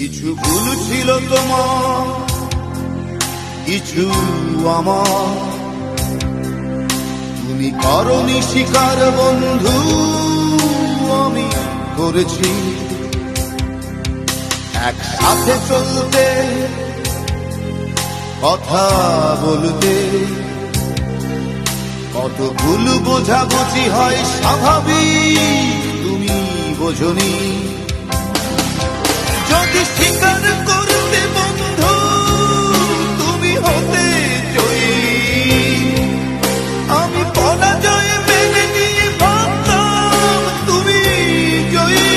কিছু ভুল ছিল তোমার, কিছু আমার। তুমি করনি শিকার বন্ধু আমি করেছি। একসাথে চলতে, কথা বলতে, কত ভুল বোঝাবুঝি হয় স্বাভাবিক, তুমি বোঝনি। যদি স্বীকার করতে বন্ধু তুমি হতে জয়ী। আমি পরাজয় মেনে নিয়ে ভাবতাম তুমি জয়ী।